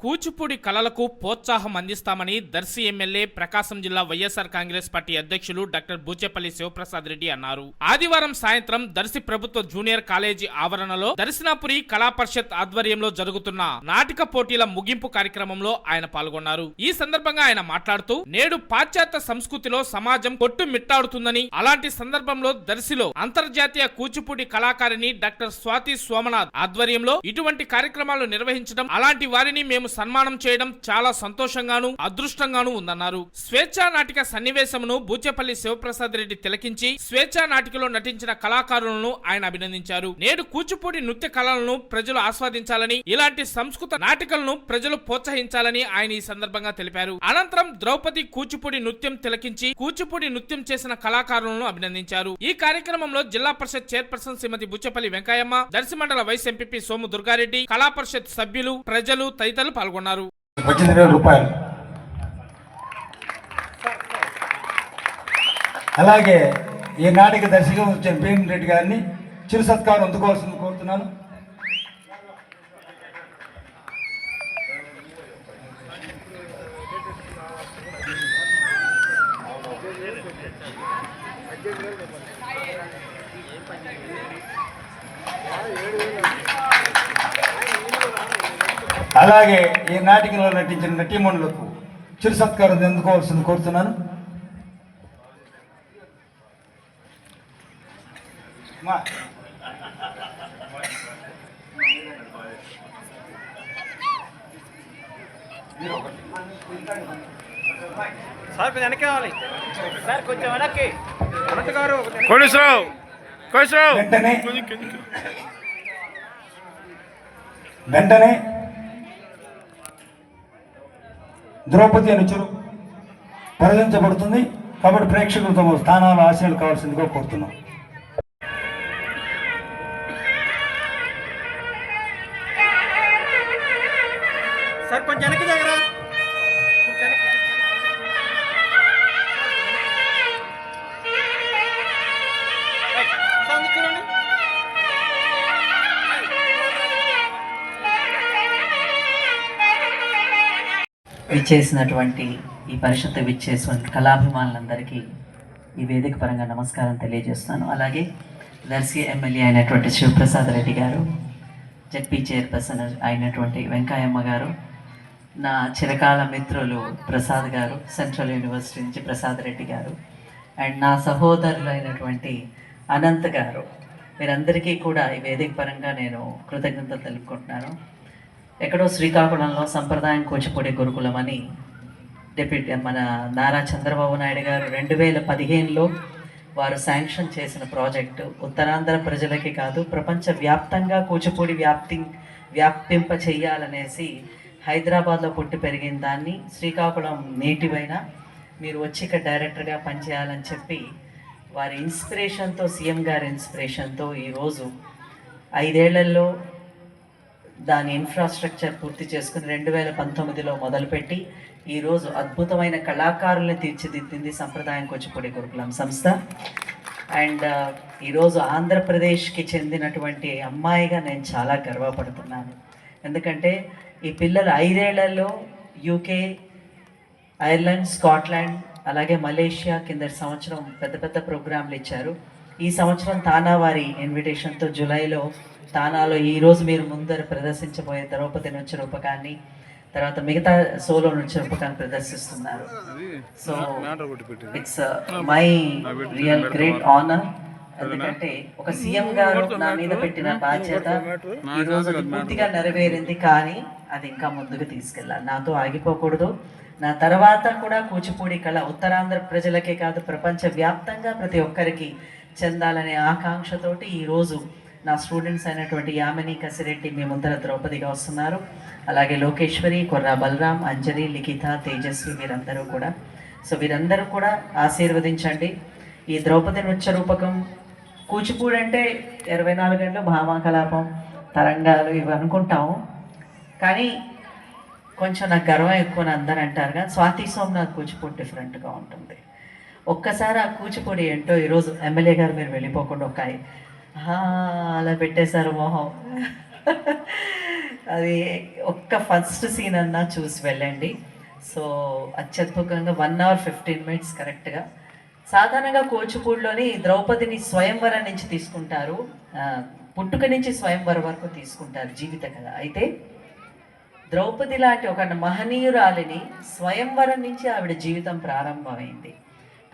కూచిపూడి కళలకు ప్రోత్సాహం అందిస్తామని దర్శి ఎమ్మెల్యే ప్రకాశం జిల్లా వైఎస్ఆర్ కాంగ్రెస్ పార్టీ అధ్యక్షులు డాక్టర్ బూచేపల్లి శివప్రసాద్ రెడ్డి అన్నారు. ఆదివారం సాయంత్రం దర్శి ప్రభుత్వ జూనియర్ కాలేజీ ఆవరణలో దర్శనాపురి కళా పరిషత్ ఆధ్వర్యంలో జరుగుతున్న నాటిక పోటీల ముగింపు కార్యక్రమంలో ఆయన పాల్గొన్నారు. ఈ సందర్భంగా ఆయన మాట్లాడుతూ నేడు పాశ్చాత్య సంస్కృతిలో సమాజం కొట్టు మిట్టాడుతుందని అలాంటి సందర్భంలో దర్శిలో అంతర్జాతీయ కూచిపూడి కళాకారిణి డాక్టర్ స్వాతి సోమనాథ్ ఆధ్వర్యంలో ఇటువంటి కార్యక్రమాలు నిర్వహించడం అలాంటి వారిని మేము సన్మానం చేయడం చాలా సంతోషంగాను అదృష్టంగాను ఉందన్నారు. స్వేచ్ఛా నాటిక సన్నివేశమును బూచేపల్లి శివప్రసాద్ రెడ్డి తిలకించి స్వేచ్ఛా నాటికలో నటించిన కళాకారులను ఆయన అభినందించారు. నేడు కూచిపూడి నృత్య కళలను ప్రజలు ఆస్వాదించాలని ఇలాంటి సంస్కృత నాటికలను ప్రజలు ప్రోత్సహించాలని ఆయన ఈ సందర్భంగా తెలిపారు. అనంతరం ద్రౌపది కూచిపూడి నృత్యం తిలకించి కూచిపూడి నృత్యం చేసిన కళాకారులను అభినందించారు. ఈ కార్యక్రమంలో Zilla Parishad chairperson Shrimati Buchepalli Venkayamma Darsi mandal vice MP Somu Durga Reddy కళా పరిషత్ సభ్యులు ప్రజలు తదితరులు పాల్గొన్నారు. పద్దెనిమిది వేల రూపాయలు. అలాగే ఈ నాటిక దర్శకం వచ్చిన భీమ్ రెడ్డి గారిని చిరు సత్కారం అందుకోవాల్సింది కోరుతున్నాను. అలాగే ఈ నాటికలో నటించిన నటీమణులకు చిరు సత్కారం అందుకోవాల్సింది కోరుతున్నాను. మా. సార్ కొంచెం వెనక్కి కావాలి సార్ కొంచెం వెనక్కి. అనంత్ గారు కోటేశ్వరరావు కోటేశ్వరరావు వెంటనే వెంటనే ద్రౌపది అనుచరు పరిగణించబడుతుంది. కాబట్టి ప్రేక్షకులు తమ స్థానాలు ఆశయాలు కావాల్సిందిగా కోరుతున్నాం. సర్పంచ్ వెనక్కి దగ్గర చూడండి. విచ్చేసినటువంటి ఈ పరిషత్తు విచ్చేసినటువంటి కళాభిమానులందరికీ ఈ వేదిక పరంగా నమస్కారం తెలియజేస్తున్నాను. అలాగే దర్శి ఎమ్మెల్యే అయినటువంటి శివప్రసాద్ రెడ్డి గారు జడ్పీ చైర్పర్సన్ అయినటువంటి వెంకయ్యమ్మ గారు నా చిరకాల మిత్రులు ప్రసాద్ గారు సెంట్రల్ యూనివర్సిటీ నుంచి ప్రసాద్ రెడ్డి గారు అండ్ నా సహోదరులు అయినటువంటి అనంత్ గారు. మీరందరికీ కూడా ఈ వేదిక పరంగా నేను కృతజ్ఞతలు తెలుపుకుంటున్నాను. ఎక్కడో శ్రీకాకుళంలో సంప్రదాయం కూచిపూడి గురుకులం అని డిప్యూటీ మన నారా చంద్రబాబు నాయుడు గారు రెండు వేల పదిహేనులో వారు శాంక్షన్ చేసిన ప్రాజెక్టు ఉత్తరాంధ్ర ప్రజలకి కాదు ప్రపంచ వ్యాప్తంగా కూచిపూడి వ్యాప్తి వ్యాప్తింప చెయ్యాలనేసి హైదరాబాద్లో పుట్టి పెరిగిన దాన్ని శ్రీకాకుళం నేటివైన మీరు వచ్చి ఇక్కడ డైరెక్టర్గా పనిచేయాలని చెప్పి వారి ఇన్స్పిరేషన్తో సీఎం గారి ఇన్స్పిరేషన్తో ఈరోజు ఐదేళ్ళలో దాని ఇన్ఫ్రాస్ట్రక్చర్ పూర్తి చేసుకుని రెండు వేల పంతొమ్మిదిలో మొదలుపెట్టి ఈరోజు అద్భుతమైన కళాకారుల్ని తీర్చిదిద్దింది సంప్రదాయం కూచిపూడి గురుకులం సంస్థ. అండ్ uh, ఈరోజు ఆంధ్రప్రదేశ్కి చెందినటువంటి అమ్మాయిగా నేను చాలా గర్వపడుతున్నాను. ఎందుకంటే ఈ పిల్లలు ఐదేళ్ళలో యూకే ఐర్లాండ్ స్కాట్లాండ్ అలాగే మలేషియా కింద సంవత్సరం పెద్ద పెద్ద ప్రోగ్రాంలు ఇచ్చారు. ఈ సంవత్సరం తానా వారి ఇన్విటేషన్తో జూలైలో తానాలో ఈ రోజు మీరు ముందర ప్రదర్శించబోయే ద్రౌపది నృత్య రూపకాన్ని తర్వాత మిగతా సోలో నృత్య రూపకాన్ని ప్రదర్శిస్తున్నారు. So it's my real great honour ఎందుకంటే ఒక సీఎం గారు నా మీద పెట్టిన బాధ్యత ఈ రోజు పూర్తిగా నెరవేరింది కానీ అది ఇంకా ముందుకు తీసుకెళ్ళాలి. నాతో ఆగిపోకూడదు. నా తర్వాత కూడా కూచిపూడి కళ ఉత్తరాంధ్ర ప్రజలకే కాదు ప్రపంచ వ్యాప్తంగా ప్రతి ఒక్కరికి చెందాలనే ఆకాంక్షతోటి ఈరోజు నా స్టూడెంట్స్ అయినటువంటి యామిని కసిరెడ్డి మీ ముందర ద్రౌపదిగా వస్తున్నారు. అలాగే లోకేశ్వరి కొర్రా బలరాం అంజలి లిఖిత తేజస్వి వీరందరూ కూడా. సో వీరందరూ కూడా ఆశీర్వదించండి. ఈ ద్రౌపది నృత్య రూపకం కూచిపూడి అంటే ఇరవై నాలుగు గంటలు భామా కలాపం తరంగాలు ఇవి అనుకుంటాము. కానీ కొంచెం నాకు గర్వం ఎక్కువ అని అంటారు కానీ స్వాతి సోమనాథ్ కూచిపూడి డిఫరెంట్గా ఉంటుంది. ఒక్కసారి ఆ కూచిపూడి ఏంటో ఈరోజు ఎమ్మెల్యే గారు మీరు వెళ్ళిపోకుండా ఒక అలా పెట్టేశారు మొహం. అది ఒక్క ఫస్ట్ సీన్ అన్నా చూసి వెళ్ళండి. సో అత్యద్భుతంగా వన్ అవర్ ఫిఫ్టీన్ మినిట్స్ కరెక్ట్గా సాధారణంగా కూచిపూడిలోని ద్రౌపదిని స్వయంవరం నుంచి తీసుకుంటారు. పుట్టుక నుంచి స్వయంవరం వరకు తీసుకుంటారు జీవిత కథ అయితే ద్రౌపది లాంటి ఒక మహనీయురాలిని స్వయంవరం నుంచి ఆవిడ జీవితం ప్రారంభమైంది.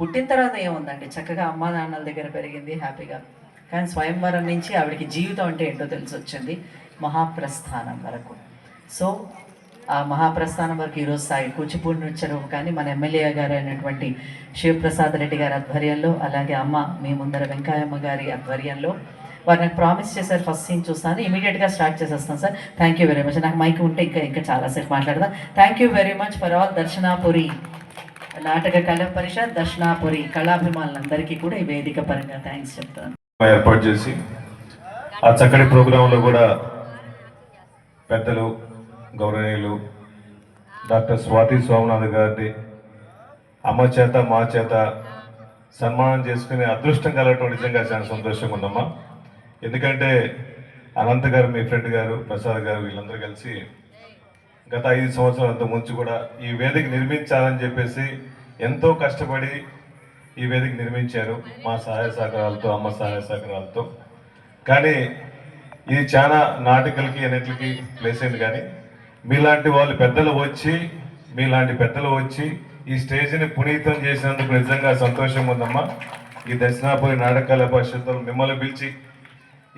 పుట్టిన తర్వాత ఏముందండి? చక్కగా అమ్మా నాన్నల దగ్గర పెరిగింది హ్యాపీగా. కానీ స్వయంవరం నుంచి ఆవిడకి జీవితం అంటే ఏంటో తెలిసి వచ్చింది. మహాప్రస్థానం వరకు. సో ఆ మహాప్రస్థానం వరకు ఈరోజు సాగి కూచిపూడి నృత్యం కానీ మన ఎమ్మెల్యే గారు అయినటువంటి శివప్రసాద్ రెడ్డి గారి ఆధ్వర్యంలో అలాగే అమ్మ మీ ముందర వెంకయ్యమ్మ గారి ఆధ్వర్యంలో. వారు నాకు ప్రామిస్ చేశారు ఫస్ట్ సీన్ చూస్తాను. ఇమీడియట్గా స్టార్ట్ చేసేస్తాను sir. Thank you very much నాకు మైక్ ఉంటే ఇంకా ఇంకా చాలాసేపు మాట్లాడదాం. Thank you very much for all Darshanapuri Nataka Kala Parishad Darshanapuri కళాభిమానులందరికీ కూడా ఈ వేదిక పరంగా థ్యాంక్స్ చెప్తాను ఏర్పాటు చేసి ఆ చక్కటి ప్రోగ్రాంలో కూడా పెద్దలు గౌరవనీయులు డాక్టర్ స్వాతి సోమనాథ్ గారిని అమ్మ చేత మా చేత సన్మానం చేసుకునే అదృష్టం కలగటం నిజంగా చాలా సంతోషంగా ఉందమ్మా. ఎందుకంటే అనంత్ గారు మీ ఫ్రెండ్ గారు ప్రసాద్ గారు వీళ్ళందరూ కలిసి గత ఐదు సంవత్సరాల ముందు కూడా ఈ వేదిక నిర్మించాలని చెప్పేసి ఎంతో కష్టపడి ఈ వేదిక నిర్మించారు మా సహాయ సహకారాలతో అమ్మ సహాయ సహకారాలతో. కానీ ఇది చాలా నాటికలకి అన్నిటికి ప్లేస్ అయింది కానీ మీలాంటి వాళ్ళు పెద్దలు వచ్చి మీలాంటి పెద్దలు వచ్చి ఈ స్టేజ్ని పునీతం చేసినందుకు నిజంగా సంతోషం ఉందమ్మా. ఈ దక్షిణాపురి నాటకాల పరిషత్తులు మిమ్మల్ని పిలిచి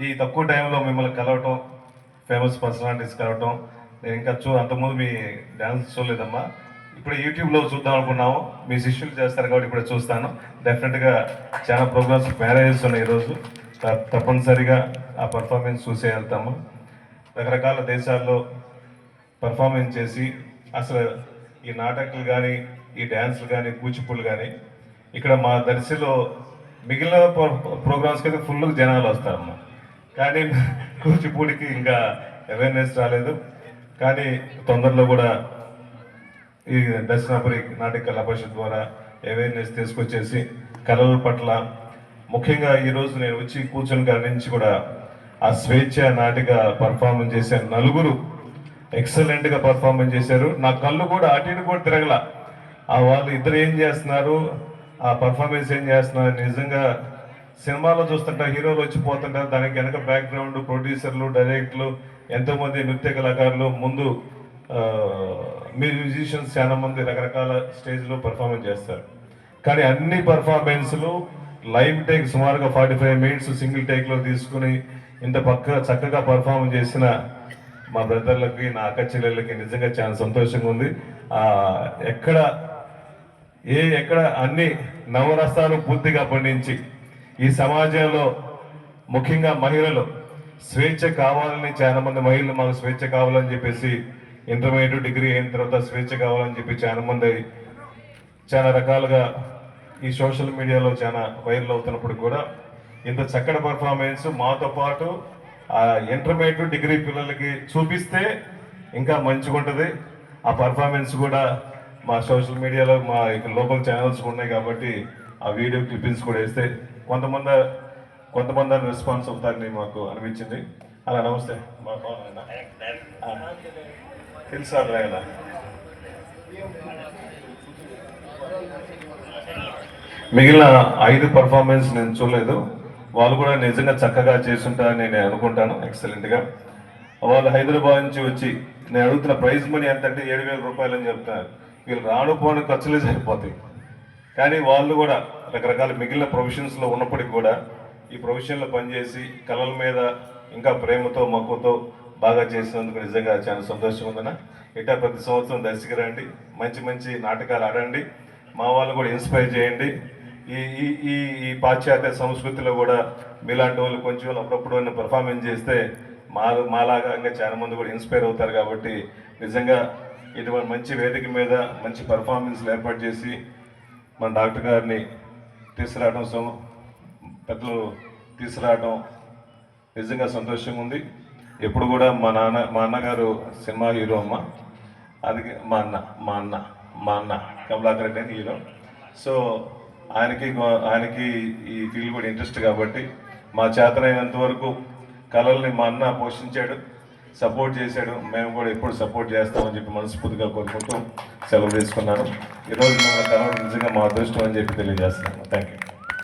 ఈ తక్కువ టైంలో మిమ్మల్ని కలవటం ఫేమస్ పర్సనాలిటీస్ కలవటం నేను ఇంకా చూ అంతకుముందు మీ డ్యాన్స్ చూడలేదమ్మా. ఇప్పుడు యూట్యూబ్లో చూద్దాం అనుకున్నాము. మీ శిష్యులు చేస్తారు కాబట్టి ఇప్పుడు చూస్తాను. డెఫినెట్గా చాలా ప్రోగ్రామ్స్ మ్యారేజెస్ ఉన్నాయి ఈరోజు తప్పనిసరిగా ఆ పర్ఫార్మెన్స్ చూసే వెళ్తాము. రకరకాల దేశాల్లో పర్ఫార్మెన్స్ చేసి అసలు ఈ నాటకాలు కానీ ఈ డ్యాన్స్లు కానీ కూచిపూళ్ళు కానీ ఇక్కడ మా దర్శిలో మిగిలిన ప్రోగ్రామ్స్కి అయితే ఫుల్గా జనాలు వస్తారమ్మా. కానీ కూచిపూడికి ఇంకా అవేర్నెస్ రాలేదు. కానీ తొందరలో కూడా ఈ దర్శనాపురి నాటి కళా పరిషత్ ద్వారా అవేర్నెస్ తీసుకొచ్చేసి కళల పట్ల ముఖ్యంగా ఈరోజు నేను వచ్చి కూర్చొని కాడి నుంచి కూడా ఆ స్వేచ్ఛ నాటిక పర్ఫార్మెన్స్ చేసే నలుగురు ఎక్సలెంట్గా పర్ఫార్మెన్స్ చేశారు. నా కళ్ళు కూడా అటు ఇటు కూడా తిరగల. ఆ వాళ్ళు ఇద్దరు ఏం చేస్తున్నారు? ఆ పర్ఫార్మెన్స్ ఏం చేస్తున్నారు? నిజంగా సినిమాలో చూస్తుంటా హీరోలు వచ్చి పోతుంటారు దానికి వెనక బ్యాక్గ్రౌండ్ ప్రొడ్యూసర్లు డైరెక్టర్లు ఎంతోమంది నృత్య కళాకారులు ముందు మ్యూజిషియన్స్ చాలా మంది రకరకాల స్టేజ్లో పర్ఫార్మెన్స్ చేస్తారు. కానీ అన్ని పర్ఫార్మెన్స్లు లైవ్ టేక్ సుమారుగా ఫార్టీ ఫైవ్ మినిట్స్ సింగిల్ టేక్లో తీసుకుని ఇంత పక్క చక్కగా పర్ఫామ్ చేసిన మా బ్రదర్లకి నా అక్క చెల్లెళ్ళకి నిజంగా చాలా సంతోషంగా ఉంది. ఎక్కడ ఏ ఎక్కడ అన్ని నవరసాలు పూర్తిగా పండించి ఈ సమాజంలో ముఖ్యంగా మహిళలు స్వేచ్ఛ కావాలని చాలా మంది మహిళలు మాకు స్వేచ్ఛ కావాలని చెప్పేసి ఇంటర్మీడియట్ డిగ్రీ అయిన తర్వాత స్వేచ్ఛ కావాలని చెప్పి చాలా మంది చాలా రకాలుగా ఈ సోషల్ మీడియాలో చాలా వైరల్ అవుతున్నప్పుడు కూడా ఇంత చక్కటి పర్ఫార్మెన్స్ మాతో పాటు ఆ ఇంటర్మీడియట్ డిగ్రీ పిల్లలకి చూపిస్తే ఇంకా మంచిగా ఉంటుంది. ఆ పర్ఫార్మెన్స్ కూడా మా సోషల్ మీడియాలో మా లోకల్ ఛానల్స్ ఉన్నాయి కాబట్టి ఆ వీడియో క్లిప్పింగ్స్ కూడా వేస్తే కొంతమంది కొంతమంది రెస్పాన్స్ అవుతారని మాకు అనిపించింది. అలా నమస్తే. మా బాగున్నారా? ఆ. మిగిలిన ఐదు పర్ఫార్మెన్స్ నేను చూడలేదు వాళ్ళు కూడా నిజంగా చక్కగా చేస్తుంటారని నేను అనుకుంటాను ఎక్సలెంట్గా వాళ్ళు హైదరాబాద్ నుంచి వచ్చి నేను అడుగుతున్న ప్రైజ్ మనీ ఎంత అంటే ఏడు వేల రూపాయలు అని చెప్తున్నారు వీళ్ళు రాను పోను ఖర్చులే సరిపోతాయి కానీ వాళ్ళు కూడా రకరకాల మిగిలిన ప్రొఫెషన్స్లో ఉన్నప్పటికీ కూడా ఈ ప్రొఫెషన్లో పనిచేసి కళల మీద ఇంకా ప్రేమతో మక్కువతో బాగా చేసినందుకు నిజంగా చాలా సంతోషంగా ఉందన్న. ఇటా ప్రతి సంవత్సరం దర్శకు రండి మంచి మంచి నాటకాలు ఆడండి మా వాళ్ళు కూడా ఇన్స్పైర్ చేయండి. ఈ ఈ ఈ ఈ పాశ్చాత్య సంస్కృతిలో కూడా మీలాంటి వాళ్ళు కొంచెం అప్పుడప్పుడు పర్ఫార్మెన్స్ చేస్తే మా మాలాగా చాలా మంది కూడా ఇన్స్పైర్ అవుతారు కాబట్టి నిజంగా ఇటువంటి మంచి వేదిక మీద మంచి పర్ఫార్మెన్స్లు ఏర్పాటు చేసి మన డాక్టర్ గారిని తీసుకురావడం సో పెద్దలు తీసుకురావడం నిజంగా సంతోషంగా ఉంది. ఎప్పుడు కూడా మా నాన్న మా అన్నగారు సినిమా హీరో అమ్మ. అది మా అన్న మా అన్న మా అన్న కమలాకర్ రెడ్డి అని హీరో. సో ఆయనకి ఆయనకి ఈ ఫీల్డ్ కూడా ఇంట్రెస్ట్ కాబట్టి మా చేతనైనంత వరకు కళల్ని మా అన్న పోషించాడు సపోర్ట్ చేశాడు. మేము కూడా ఎప్పుడు సపోర్ట్ చేస్తామని చెప్పి మనస్ఫూర్తిగా కోరుకుంటూ సెలవు తీసుకున్నాను. ఈరోజు మన కళ నిజంగా మా అదృష్టం అని చెప్పి తెలియజేస్తున్నాను. Thank you